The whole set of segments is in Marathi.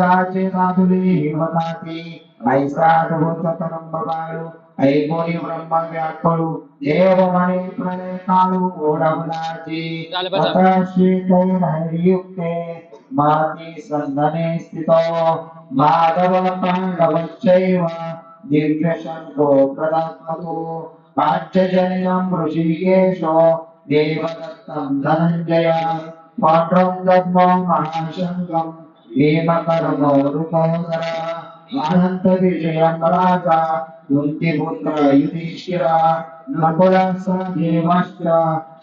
రాజేనాథులే మాతాకి నైసాధుతరంబవారు ఐగోని బ్రహ్మ వ్యాఖ్యలు దేవమణి ప్రణయకాలు ఓడవులాచి మహాశంకం प्रेम कर्म नृपरा अनंत विजयमराजा कुंतीपुत्र युधिष्ठिरा नकुलासा देवाश्च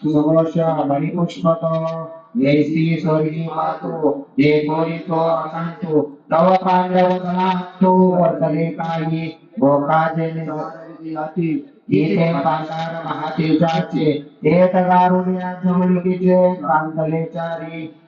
सुरोष मणिपुष्पक जैसी स्वर्गी मातो देवोरितो अनंतो तव पांडवनातो वर्तले काही भोकाजेने अति येते पाकार महातेजाचे ते तगारुण्या जमुलकीचे कांतले चारी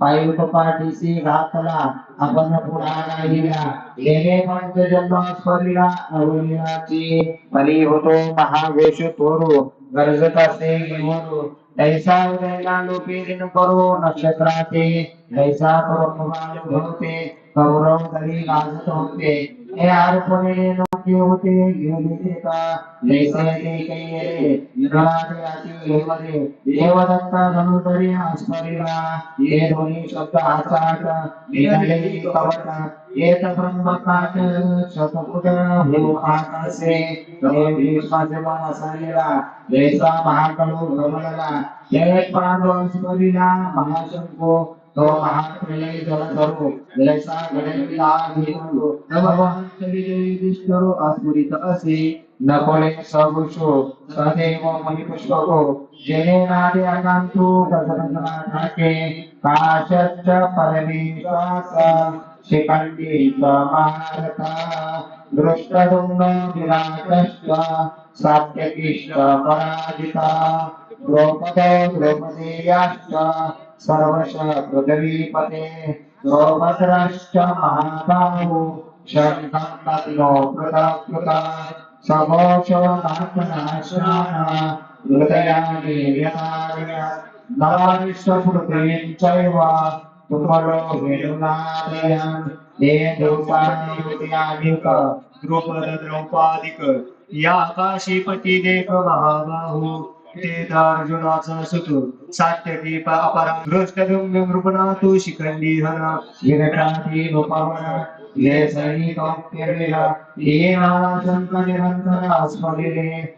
पायुपपाठीसी घातला. आपण पुढा राहिला गेले पंच जन्मास्परीला अवलिनाची बली होतो महावेश तोरू गरजत असे घेऊन ऐसा उदयला लोपी करू नक्षत्राचे. ऐसा करून होते कौरव तरी गाजत होते. हे अर्पणे नोके होते गेले देता जैसे ते कैले निघाले अति ये दोन्ही शब्द आचाट निघाले कवट येत ब्रह्मकाच शतपुट हे आकाशे हे भीष्माचे जैसा महाकडू भ्रमणला जय पांडव पांडवांस्परीला महाशंको तो महाप्रलय जल करो. जैसा भगवान तरी युधिष्ठिरो असे. नकोले सगुषो सदैव मणिपुष्पको हो. जेने नादे गजरजना ठाके परमेश्वास शिखंडी दृष्टदुम्न विराटश्च पराजिता. द्रौपदो द्रौपदेयाश्च सर्वश पृथ्वीपते द्रौपदश्च महाबाहु शङ्खं कृतकृता सघोषो नाशनाशाः चैव वेणुनादयन् द्रुपद द्रौपादिक या काशीपती देख महाबाहू। अर्जुनाचा सुतू सात्यकी अपरा दृष्टगम्य तू शिखंडी हना विरटाती रूपवना ये सैनिकों केलेला ये नावा शंक निरंतर आस्मरिले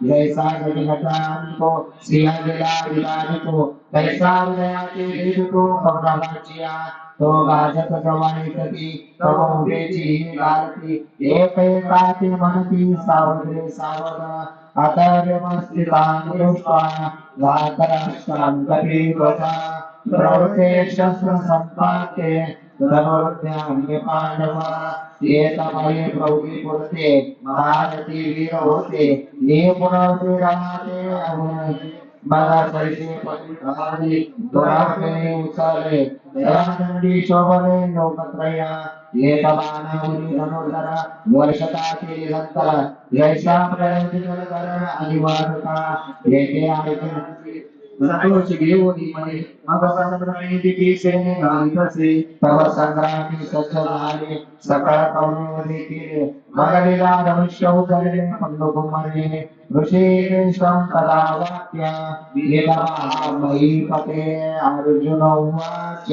जैसा प्रलय काळ मांडन म्हणतो म्हणून विश्व संहारिले जे महाशक्तिमान स्मरिले कृष्णादिनी तो घोषणे युग संहारला वरी परिसात होता राहिला येणे गळभांडे तुलसीला कौरवाचा जैसा गडघटांतो सिंहलेला विलानितो तैसा हृदयाचे भेदतो कौरवाचिया तो गाजत जवानी सती तव उभेची गारती एक एकाची म्हणती सावधरे सावध आता व्यवस्थिता दृष्टा वाकराष्ट्रांतरी ध्वजा प्रवृत्ते शस्त्र संपाते धनुर्ध्यान्य पांडवा प्रभुकी पुरते महारथी वीर होते निपुणते राहते मला सैसे पवित्राने दुराकडे उचाले दरादंडी शोभने लोकत्रया धनुर्धरा वर्षता केली नंतर जैसा प्रयत्न करता आणि वाढता येते आणि म्हणे मग संग्रामी दिशेने घालीत तव संग्रामी सज्ज झाले सकळ कौरवले केले मगलीला धनुष्य उचलले तदा वाक्य अर्जुन उवाच।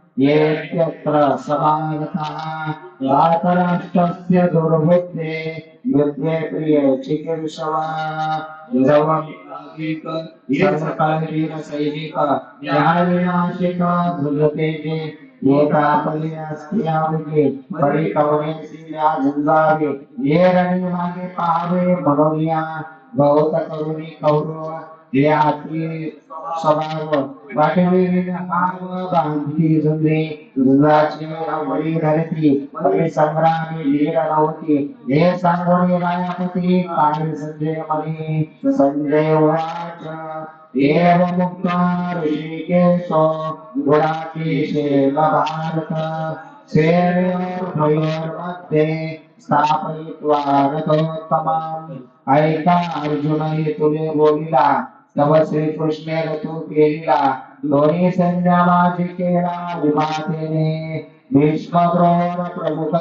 येत्यत्र समागतः। रातराष्ट्रस्य दुर्बुद्धे युद्धे प्रिये चिकित्सवाः येतापलियास्त्रियाविगे परिकवनेसीया झुंझावे ये रणिमागे पावे भगवनिया बहुत करुणी कौरव। ये आत्मी स्वभाव वाटेवेळी भाव बांधती झुंजे झुंजाची वडी धरती संग्रामी वीर हे रायापती संजय संजय वाच एव मुक्त ऋषिकेशो गुणाकेशे भारत सेनयोर्भयोर्मध्ये स्थापयित्वा रथोत्तमाम् ऐका अर्जुन हे तुले बोलिला। श्री कृष्णे ऋतू केलेला दोन्ही सैन्या माझी केला विमातेने. भीष्म द्रोण प्रमुख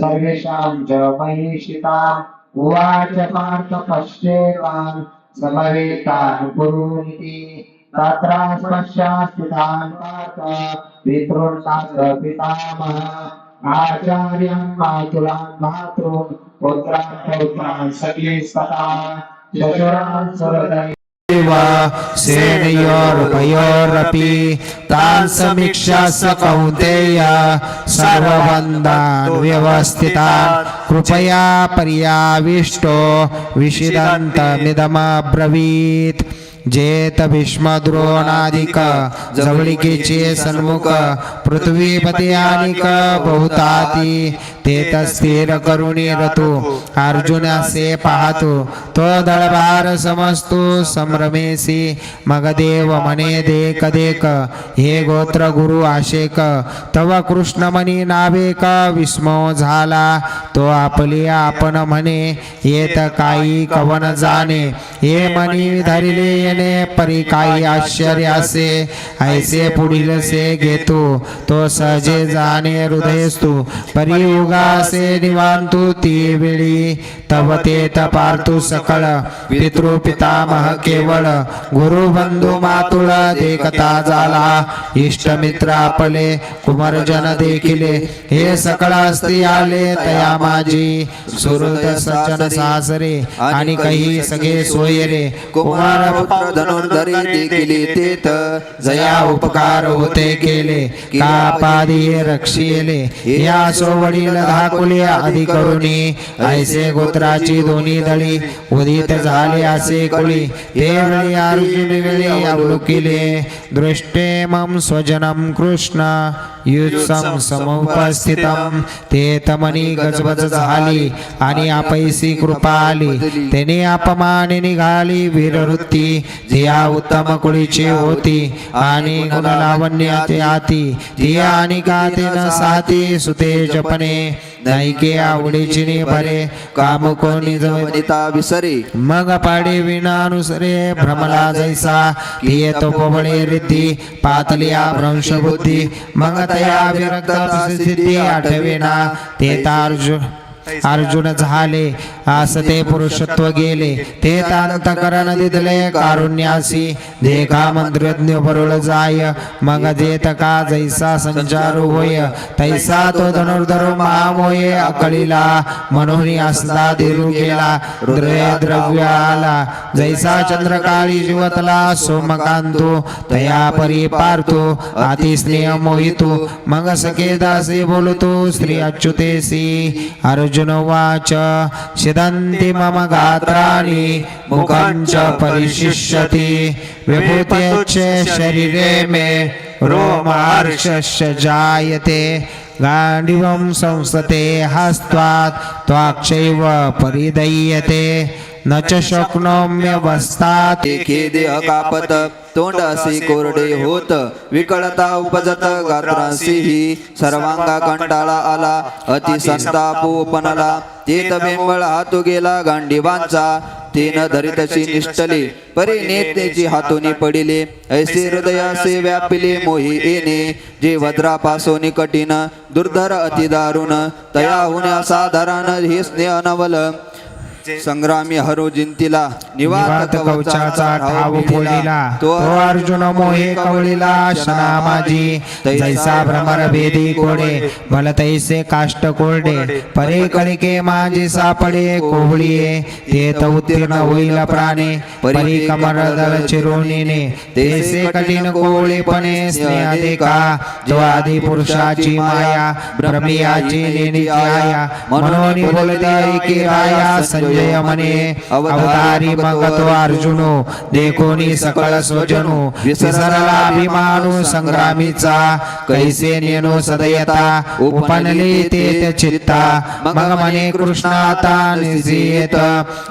सर्वेषां च महिषिता. उवाच पार्थ पश्येवान् समवेतान् कुरुनिति. तत्र स्पश्यास्थितान् पार्थ पितॄन्नाथ पितामह आचार्यं मातुलान् मातॄन् पुत्रान् पौत्रान् सखे स्तता सेनयोरुभयोरपि तान् समीक्षा स कौन्तेय सर्वबन्धान् व्यवस्थितान् कृपया पर्याविष्टो विषिदन्तमिदमब्रवीत् जेत भीष्मद्रोणादिक जवळिकेचे सन्मुख पृथ्वीपती आणिक बहुताती तेत तस्थिर करुणी रतो अर्जुन असे पाहतो तो दळभार समजतो संभ्रमेसी मग देव देक देक हे गोत्र गुरु आशेक तव कृष्ण मनी नावेक विस्मो झाला तो आपली आपण म्हणे येत काही कवन जाणे हे मनी धरिले येणे परी काही आश्चर्य असे ऐसे पुढील से घेतो तो सहजे जाणे हृदयस तू परी उगा असे निवांतू ती वेळी तव ते तपारतू सकळ। पितृ पितामह केवळ गुरु बंधू मातुळ देखता झाला इष्ट मित्र आपले कुमारजन देखिले। हे सकळ असती आले तया माझी सुहृद सज्जन सासरे आणि काही सगळे सोयरे। कुमार पुत्र धनुर्धरी देखील तेत जया उपकार होते केले कापादी रक्षिले या सोवडील वडील अधिकरुणी ऐसे गोत्राची दोन्ही दळी उदित झाले असे कुळी. ते वेळी अर्जुन वेळी अवलोकिले दृष्टे मम स्वजनम कृष्ण युत्सम समुपस्थितम. ते तमनी गजबज झाली आणि आपैसी कृपा आली त्याने अपमान निघाली वीरवृत्ती. जिया उत्तम कुळीची होती आणि गुणलावण्याचे आती ती आणि गाते न साती सुते सुतेजपणे नायिके आवडीची भरे. काम कोणी जवळता विसरे. मग पाडे विनानुसरे भ्रमला जैसा. ती तो कोबळे रिद्धी. पातलिया भ्रंश बुद्धी मग तया विरक्त सिद्धी आठविना. ते तार्जुन अर्जुन झाले आस ते पुरुषत्व गेले. ते तांतकरण दिदले कारुण्यासी देखा मंत्रज्ञ परुळ जाय. मग देत का जैसा संचारू होय तैसा तो धनुर्धर महामोये अकळीला. म्हणून असला दिरू गेला हृदय द्रव्य आला जैसा चंद्रकाळी जीवतला सोमकांतो तया परी पारतो अति स्नेह मोहितो. मग सखे दासे बोलतो श्री अच्युतेसी. अर्जुन अर्जुन उवाच सिदन्ति मम गात्राणि मुखं च परिशिष्यति। च शरीरे मे रोमार्षस्य जायते। गाण्डिवं संसते हस्त्वात् त्वाक्षैव परिदह्यते न च शक्नोम्यवस्थात् एके देह कापत तोंड असे कोरडे होत विकळता उपजत गात्रांसीही सर्वांगा कंटाळा आला अति संतापोपनला तेत बेंबळ हातू गेला गांडीवांचा तेन धरितशी निष्ठले परी नेत्याची हातोनी पडिले ऐसे हृदयासे व्यापिले मोही येणे जे वज्रापासून कठीण दुर्धर अति दारुण तया होण्या साधारण हे स्नेह नवल संग्रामी हरो जिंतीला निवात कवचाचा ठाव फोडिला तो अर्जुन मोहे कवळीला शना माझी जैसा भ्रमर भेदी कोडे भल तैसे काष्ट कोरडे. परे कणिके माझी सापडे कोवळीये ते त उत्तीर्ण होईल प्राणे. परी कमर दल चिरोणीने. तेसे कठीण कोवळेपणे स्नेह देखा. तो आदी पुरुषाची माया ब्रह्मियाची नेणीची आया. म्हणून बोलते की राया संजय म्हणे अवतारी मगतो अर्जुनो देखोनी सकळ स्वजनो विसरला अभिमानू संग्रामीचा कैसे नेनो सदयता उपनले ते चित्ता मग मने कृष्णाता निजेत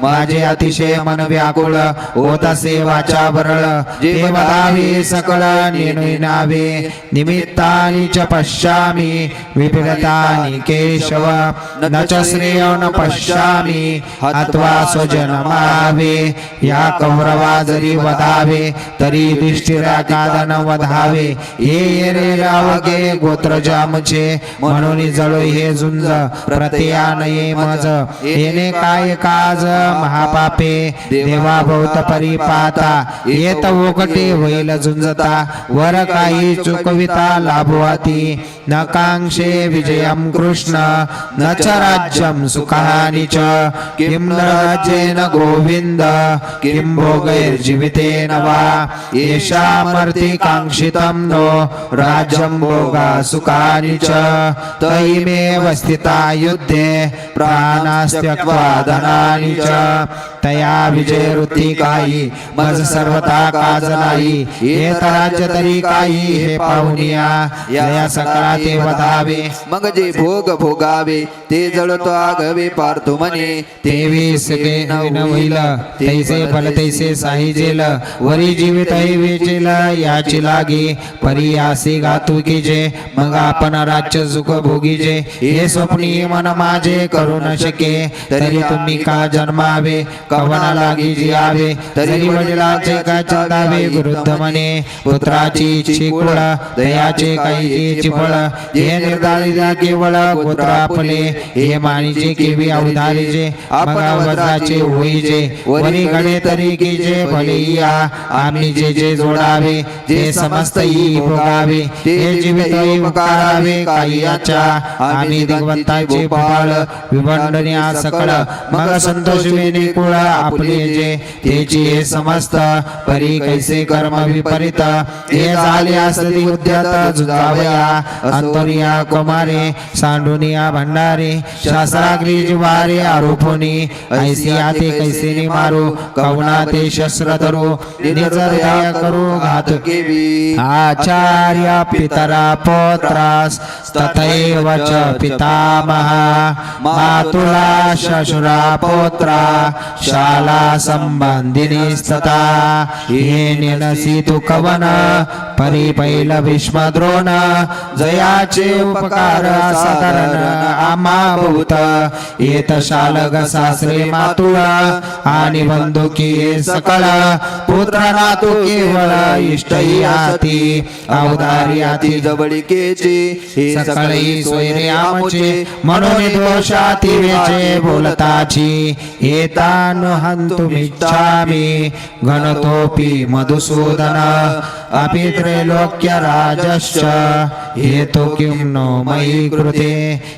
माझे अतिशय मन व्याकुळ होत असे वाचा बरळ जे बदावे सकळ नेनुई नावे निमित्तानि च पश्यामि विपिडतानि केशव न च श्रेय न पश्यामि अथवा स्वजनमावे या कौरवा जरी वधावे तरी दृष्टीरा कादन वधावे. ये रे रावगे गोत्र जामचे म्हणून जळो हे झुंज प्रत्ययान ये मज. येणे काय काज महापापे देवा भोवत परिपाता. येत ओकटे होईल झुंजता वर काही चुकविता लाभवाती. न कांक्षे विजयम कृष्ण न च राज्यम सुखानी च. किं न राज्येन गोविन्द किं भोगैर्जीवितेन वा? येषामर्तिकाङ्क्षितं नो राज्यं भोगा सुखानि च। इमेव स्थिता युद्धे प्राणास्त्यक्वादनानि च। तया विजयवृत्ती मज सर्वता काज नाही येत राज्य काही हे पाहुनिया या सकळा ते वधावे। मग जे भोग भोगावे ते जळतो आगवे पार्थो म्हणे ते विसके न होईला तैसे फल तैसे साहिजेल वरी जीवित वेचेल याची लागी परी आसी गातू की जे मग आपण राज्य सुख भोगीचे हे स्वप्नी मन माझे करू न शके तरी तुम्ही का जन्मावे कवना लागी जियावे तरी वडिलाचे का चिंतावे विरुद्ध म्हणे पुत्राची चिकुळ दयाचे काही फळ हे निर्धारित केवळ गोत्र आपले हे मानीचे केवी अवधारीचे अवधारीजे मग वज्राचे होईजे वरी गणे तरी की जे भले आम्ही जे जे जोडावे जे समस्त ई भोगावे ते जीवित करावे काही याच्या आम्ही दिग्वंताचे भोपाळ विभंडनिया सकळ मग संतोष विने कुळ आपले जे. तेची हे समस्त परी कैसे कर्म विपरीत. हे झाले असली उद्यात जुजावया. अंतरिया कुमारे सांडुनिया भंडारे शास्त्राग्री जिवारे आरोपोनी. ऐसी आते कैसे नि मारू? कवना ते शस्त्र धरू। निज हृदय करू घात आचार्य पितरा पुत्रास तथैव च पितामहा। मातुला शशुरा पुत्रा शाला संबंधिनी स्तता ये निनसी तु कवन परिपैल भीष्मद्रोण जयाचे उपकार साधारण आम्हा भूत येत शालग सासरे मातुळा आणि बंधुकी सकळ. पुत्र नातू केवळ इष्टही आती अवधारी आती जवळिकेचे. हे सकळी सोयरे आमचे म्हणून दोषाती वेचे बोलताची. येतान हंतुमिच्छामि गणतोपि मधुसूदन. अपि त्रैलोक्यराजश्च। हेतु किं नो मयि कृते?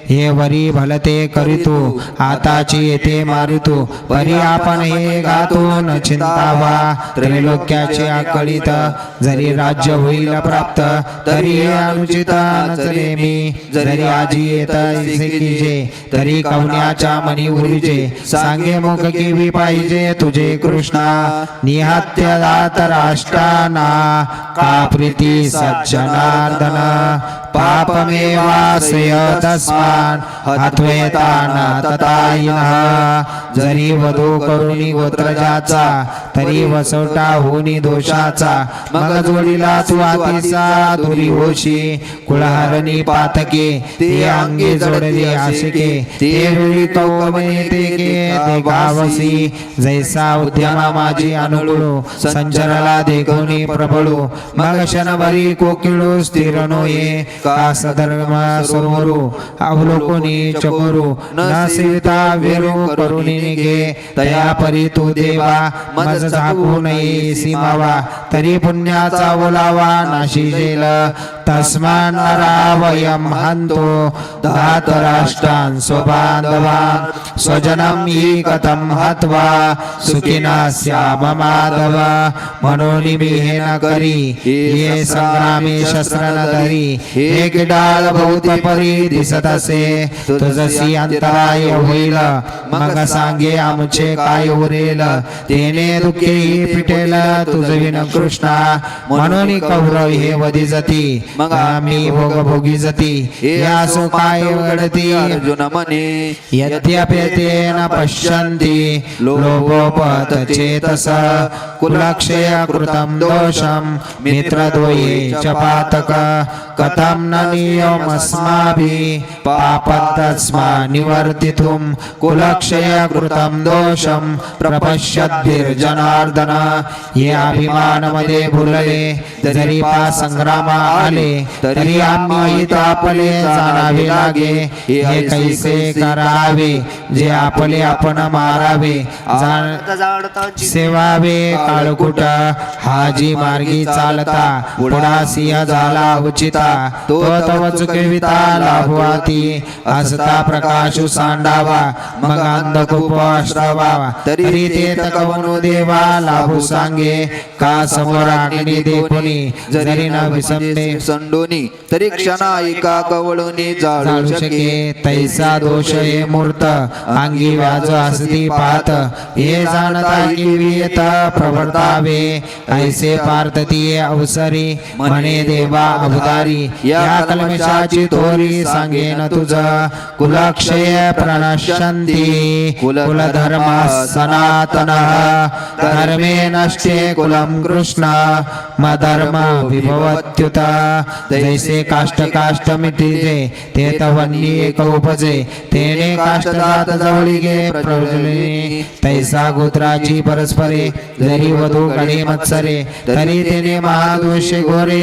हे वरी भलते करितु आताची येथे मारितु। वरी आपण हे गातो न चिंता वा त्रैलोक्याचे आकळीत जरी राज्य होईल प्राप्त तरी हे अनुचित नचले मी। जरी आजी येत ऐसे तरी कवण्याच्या मनी उरीजे। सांगे मुख केवी पाहिजे तुझे कृष्णा। निहत्य दात राष्ट्राना का प्रीती सज्जनार्दन पापमेवाश्रय तस्मान अद्वैताना ततायिनः जरी वधू करुणी गोत्रजाचा तरी वसवटा होनी दोषाचा मग जोडीला तू आतिसा दुरी होशी कुळहरणी पातके ते अंगी जोडले आशिके ते रुळी कौमने ते के ते गावसी जैसा उद्यमा माझी अनुकूळो संचरला देखोनी प्रबळू मग क्षणभरी कोकिळो स्थिर नोये. का सधर्म सरोवरो अवलोकोनी चकोरो न सेविता वेरो करुणी निघे. तया परी तू देवा मज झाकू नये सीमावा. तरी पुण्याचा ओलावा नाशी जेल. तस्मान् नरा वयं दात धातराष्ट्रान् स्वबान्धवान्। स्वजनम ही कथम हत्वा सुखिना स्याम माधव। मनोनिमिहेन करी ये संग्रामी शस्त्र हे किडाल बहुत परी दिसत असे तुझसी अंतराय होईल। मग सांगे आमचे काय उरेल। तेने दुःखे पिटेल। तुझ विन कृष्णा। म्हणून कौरव हे वधी जती मग आम्ही भोग भोगी जती या सो काय घडती अर्जुन म्हणे यद्यपेतेन पश्यन्ति लोभोपत चेतस कुलक्षय कृतं दोषं मित्रद्वये च पातक कथं न नियमस्माभिः पापतस्मा निवर्तितुं कुलक्षय कृतं दोषं प्रपश्यद्भिर्जनार्दन। ये अभिमानमध्ये भुलले जरी पा संग्रामा आले तरी आम्ही आपले जाणावे लागे. हे कैसे करावे जे आपले आपण मारावे. सेवावे काळकुट हाजी मार्गी चालता. पुढा सिंह झाला उचिता. तो तव चुकविता लाभवाती. असता प्रकाश सांडावा मग अंधकूप अश्रावा तरी ते तकवनु देवा लाभू सांगे. का समोर अग्नी देखुनी जरी न विसंबे संडोनी तरी क्षणा एका कवळूनी जाळू शके. तैसा दोष हे मूर्त अंगी व्याज असती पात. हे जाणता प्रवर्तावे. ऐसे अवसरी म्हणे देवा अवतारी. या कलमशाची थोरी सांगेन तुझ. कुलक्षय प्रणश्यंती कुलधर्म सनातन. धर्मे नष्टे कुलम कृष्ण मधर्म विभवत्युत. जैसे काष्ट काष्ट मिटिजे ते तवन्नी एक उपजे तेने काष्ट जात जवळी गे प्रजली तैसा गोत्राची परस्परे जरी वधू गणे मत्सरे तरी तेने महादोषे गोरे.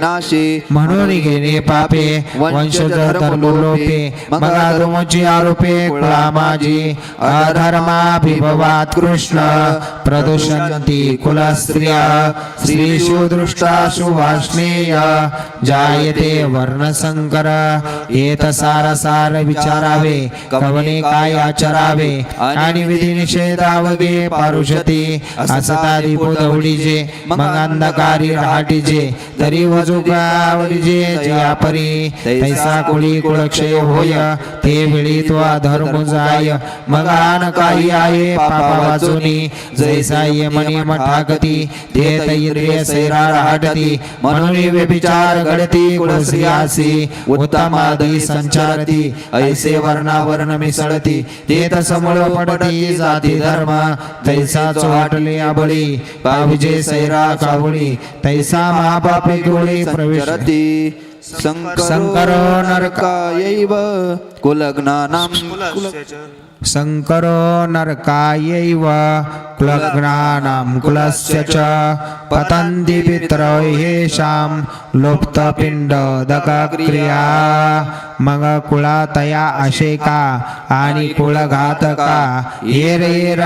नाशी म्हणून गेले पापे वंशज धर्म लोपे मग आदमोची आरोपे कुळा माझी अधर्माभिभवात कृष्ण. प्रदूषंती कुलस्त्रिया स्त्रीषु दृष्टाशु वाष्णेय जायते वर्णसंकर येत सार सार विचारावे कवने काय आचरावे आणि विधी निषेधावगे पारुषती असता दीपो दौडीजे मग अंधकारी राहाटीजे तरी वजुकावडीजे आवडीजे जया परी तैसा कुळी कुळक्षय होय ते वेळी तो धर्म जाय मग आन काही आहे पापा वाचुनी जैसा ये मनी मठागती ते तैर्य सैरा राहटती म्हणून व्यभिचार घडती कुळश्रियासी उत्तमादी संचारती ऐसे वर्णावर्ण मिसळती ते तसमळ पडती जाती धर्म तैसा चोहाटले आबळी पाविजे सैरा कावळी तैसा महापापे गोळी प्रवेश चरती शंकरो नरकायैव कुलज्ञानां शङ्करो नरकायैव कुलग्नानां कुलस्य च पतन्ति पितरो येषां लुप्तपिण्डोदकक्रिया। मग अशेका आणि कुलघातका येर येर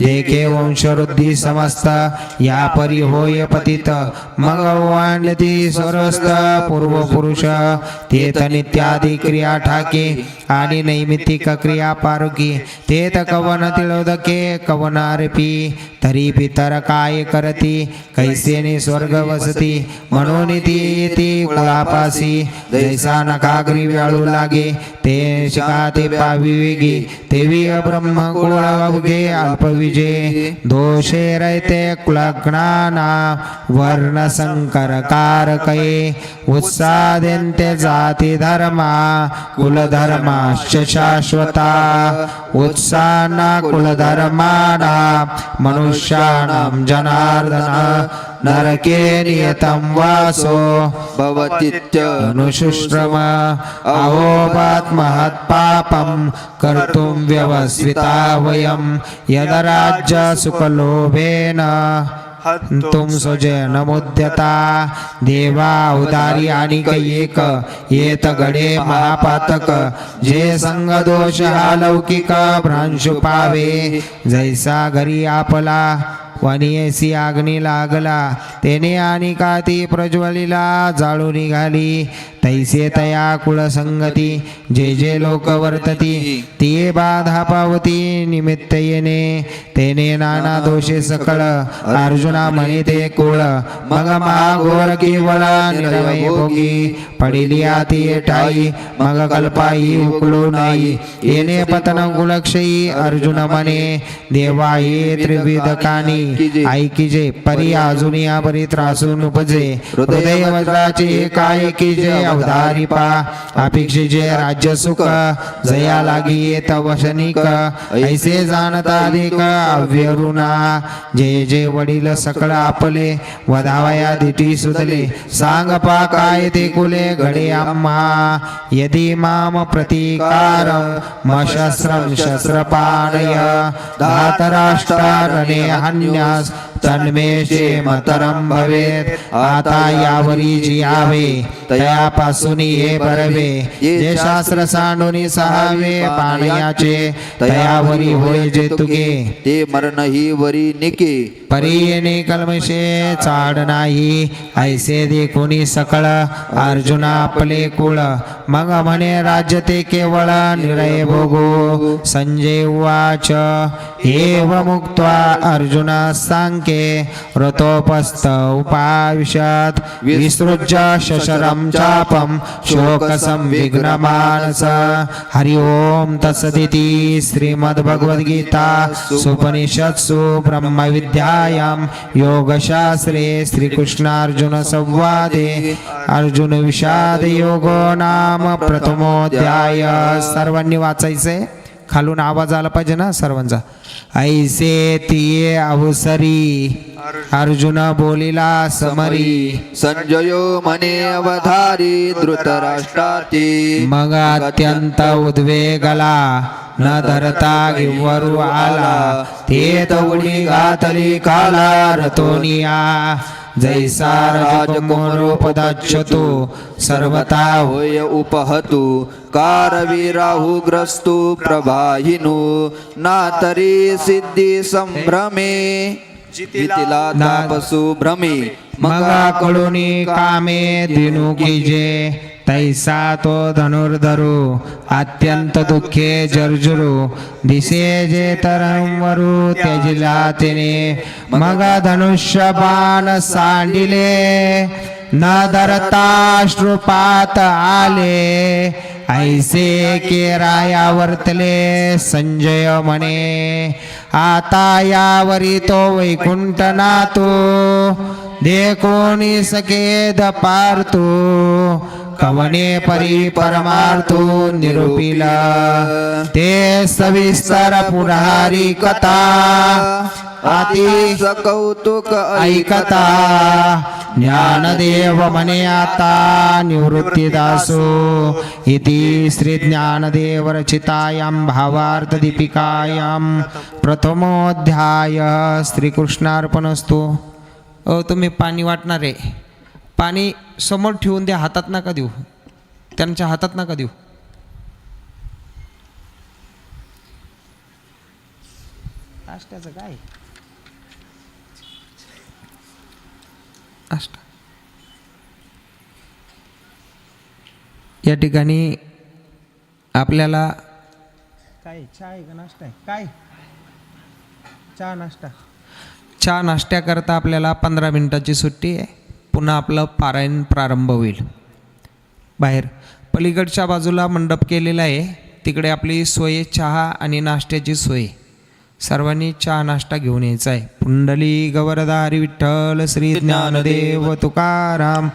नरका देखे वंशवृद्धी समस्त या परी होय पतित। मग वाण्यती स्वरस्त पूर्व पुरुष तेत नित्यादी क्रिया ठाके आणि नैमित्तिक क्रिया पारुकी तेत कवन तिळोदके कवनारपी तरी पितर काय करती कैसेने स्वर्ग वसती म्हणून ती येते कुळापासी जैसा नकाग्री व्याळू लागे ते शिका ते पाविवेगी तेवी ब्रह्म कुळ अवघे अल्पविजे दोषे रयते कुलग्नाना वर्णसङ्करकारकै उत्सादिन्ते जातिधर्मा कुलधर्माश्च शाश्वता। उत्साना कुलधर्माणा मनुष्याणां जनार्दन। नरके नियतं वासो भवतीत्य अहोपात्महत्पापं कर्तुं व्यवस्विता वयं। यदराज्यसुखलोभेन तुम स्वजनमुद्यता। देवा उदारी आणि एक येत गडे महापातक। जे संग हा लौकिक भ्रांशु पावे। जैसा घरी आपला वनियसी आग्नी लागला. तेने आणि का ती प्रज्वलीला जाळू निघाली. तैसे तया कुळसंगती जे जे लोक वर्तती ते बाधा पावती निमित्त येणे तेने नाना दोषे सकळ अर्जुना म्हणे ते कुळ मग महाघोर केवळ निरवय भोगी पडिली आती ठाई मग कल्पाई उकळू नाही। येणे पतन कुलक्षयी अर्जुन म्हणे देवा ये त्रिविध कानी ऐकिजे परी अजून या परी त्रासून उपजे। हृदय वज्राचे काय की जे अवधारी पा अपेक्षेचे राज्य सुख जया लागी येत वशनिक ऐसे जाणता अधिक अव्यरुणा. जे जे वडील सकळ आपले वधावया दिटी सुधले सांग पा काय ते कुले घडे आम्हा. यदि माम प्रतिकार मशस्त्रम शस्त्रपाणय. धातराष्ट्रारणे हन्यास तन्मे मतरम भवेत आता यावरी जी आवे तयापासून ये बरवे जे शास्त्र सांडून सहावे पाणयाचे तयावरी होय जे तुगे ते मरण ही वरी निके। परियने कलमशे चाड नाही ऐसे देखुनी सकळ अर्जुना आपले कुळ। मग म्हणे राज्य ते केवळ निरय भोगो। संजय उवाच एव मुक्त्वा अर्जुन सांके। रतोपस्थ उपाविशत विसृज्य शशरं चापं शोकसंविघ्न मानस हरि ओम तत्सदिति श्रीमद्भगवद्गीता। सुपनिषत्सु ब्रह्मविद्यायां योगशास्त्रे श्रीकृष्णार्जुनसंवादे अर्जुनविषादयोगो नाम प्रथमोध्याय सर्वांनी वाचायचे? खालून आवाज आला पाहिजे ना सर्वांचा? ऐसे तिये अवसरी। अर्जुन बोलिला समरी संजयो म्हणे अवधारी धृतराष्ट्राती मग अत्यंत उद्वेगला न धरता गिवरू आला ते तवडी घातली काला रतोनिया जैसा राजकोरोपदाच्छतो सर्वता होय उपहतु कारवी राहु ग्रस्तु प्रभाहिनु ना तरी सिद्धी संभ्रमे जितिला तापसु भ्रमे मगा कळुनी कामे दिनू कीजे तैसा तो धनुर्धरू अत्यंत दुःखे जर्जुरू दिसे जे तरंवरू त्यजिला तिने मग धनुष्य बाण सांडिले न धरताश्रुपात आले ऐसे केराया वर्तले संजय म्हणे आता यावरी तो वैकुंठ नातो दे कोणी सकेद पारतो कवने परी परमार्थो निरूपिला। ते सविस्तर पुनहारी कथा। अति कौतुक ऐकता। ज्ञानदेव मने आता निवृत्तीदासो। इति श्री भावार्थदीपिकायां रचितायां भावार्थ दीपिकायां प्रथमोध्याय श्रीकृष्णार्पणस्तु तुम्ही पाणी वाटणार आहे. पाणी समोर ठेवून द्या हातात नका देऊ. त्यांच्या हातात नका देऊ. नाश्त्याचं काय? नाश्ता. या ठिकाणी आपल्याला काय चहा आहे का नाश्ता आहे? काय? चहा नाश्ता. चहा नाश्त्याकरता आपल्याला पंधरा मिनिटाची सुट्टी आहे. पुन्हा आपलं पारायण प्रारंभ होईल. बाहेर. पलीकडच्या बाजूला मंडप केलेला आहे. तिकडे आपली सोय चहा आणि नाश्त्याची सोय. सर्वांनी चहा नाश्ता घेऊन यायचा आहे. पुंडली गवरदारी विठ्ठल श्री ज्ञानदेव तुकाराम.